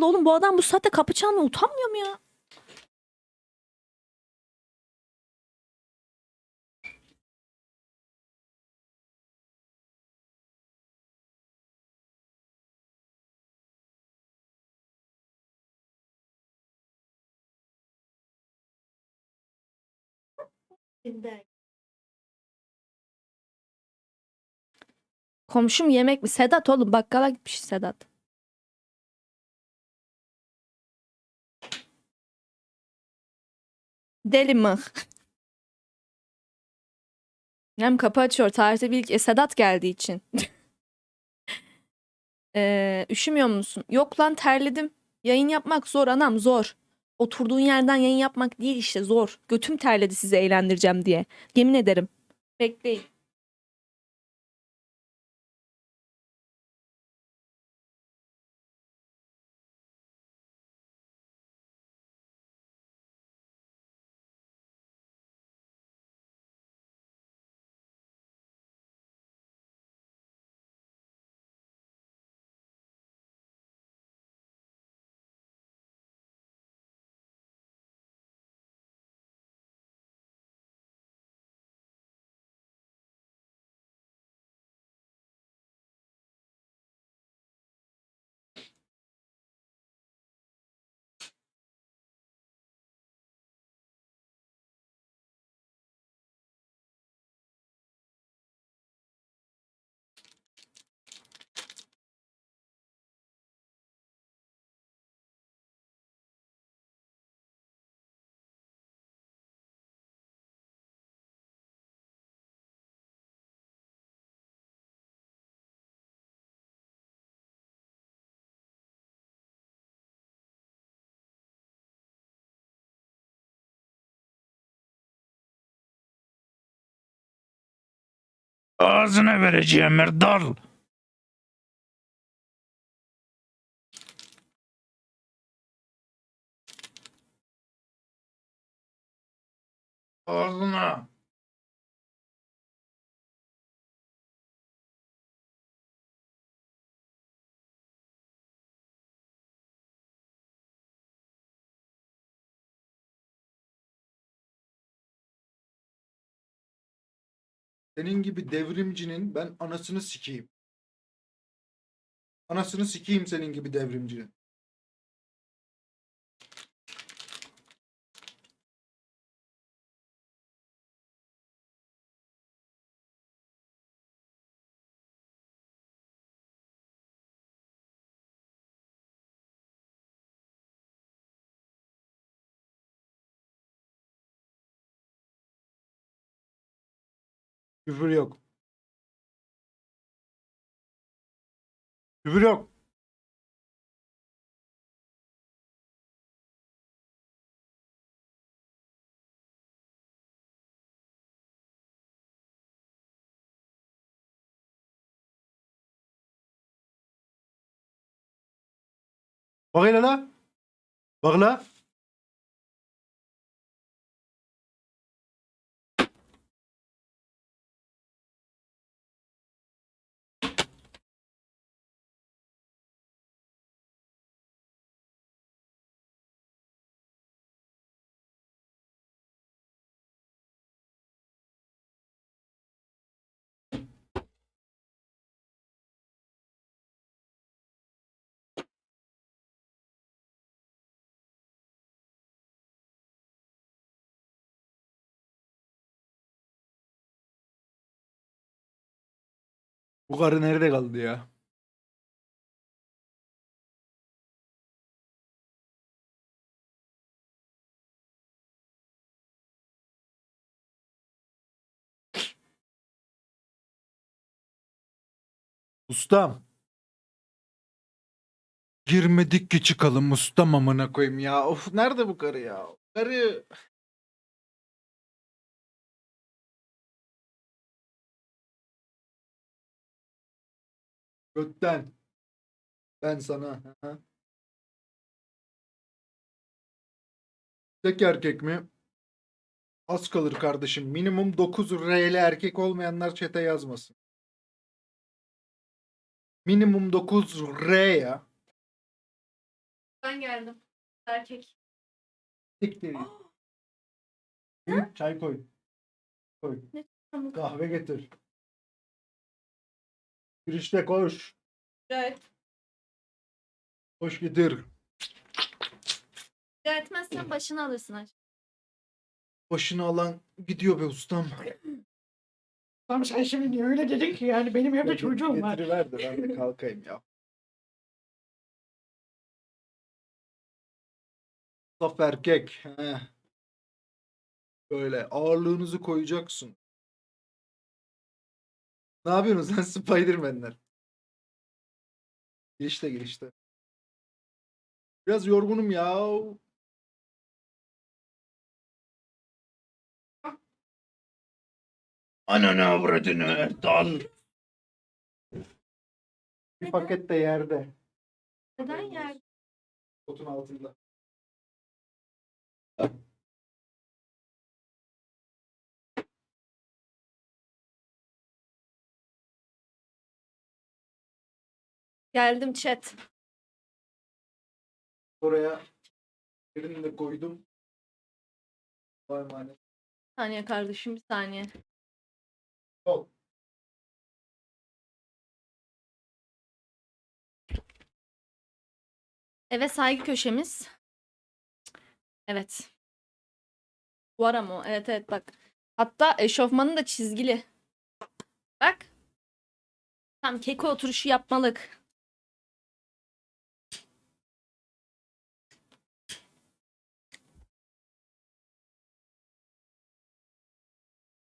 Allah oğlum bu adam bu saatte kapı çalmaya utanmıyor mu ya? Komşum yemek mi? Sedat oğlum bakkala gitmiş Sedat. Deli mi? Hem kapı açıyor. Tarihte bir e, Sedat geldiği için. Ee, üşümüyor musun? Yok lan terledim. Yayın yapmak zor anam zor. Oturduğun yerden yayın yapmak değil işte zor. Götüm terledi sizi eğlendireceğim diye. Yemin ederim. Bekleyin. Ağzına vereceğim Erdal. Ağzına. Senin gibi devrimcinin ben anasını sikeyim. Anasını sikeyim senin gibi devrimcinin. Küfür yok. Küfür yok. Bak hele la. Bak la. Bu karı nerede kaldı ya? Ustam. Girmedik ki çıkalım ustam amına koyayım ya. Of nerede bu karı ya? Karı Götten. Ben sana. hı hı. Tek erkek mi? Az kalır kardeşim. Minimum 9 R'li erkek olmayanlar çete yazmasın. Minimum 9 R ya. Ben geldim. Erkek. Siktir. Gidip Çay koy. Koy. Tamam. Kahve getir. Girişte koş. Rica, Koş rica etmezsen başını alırsın aç. Başını alan gidiyor be ustam. Tamam sen şimdi niye öyle dedin ki yani benim evde çocuğum var. Getiriver de ben de kalkayım ya. Saf erkek. He. Böyle ağırlığınızı koyacaksın. Ne yapıyorsunuz lan Spiderman'ler? Girişte girişte. Biraz yorgunum ya. Ananı avradını Erdal. Bir paket de yerde. Neden yer? Otun altında. Geldim chat. Oraya birini de koydum. Vay emanet. Bir saniye kardeşim bir saniye. Ol. Eve saygı köşemiz. Evet. Var ama. Evet evet bak. Hatta eşofmanı da çizgili. Bak. Tam keko oturuşu yapmalık.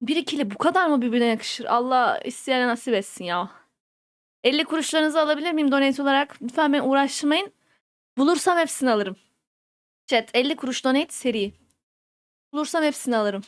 Bir ikili bu kadar mı birbirine yakışır? Allah isteyene nasip etsin ya. 50 kuruşlarınızı alabilir miyim donate olarak? Lütfen beni uğraştırmayın. Bulursam hepsini alırım. Chat 50 kuruş donate seri. Bulursam hepsini alırım.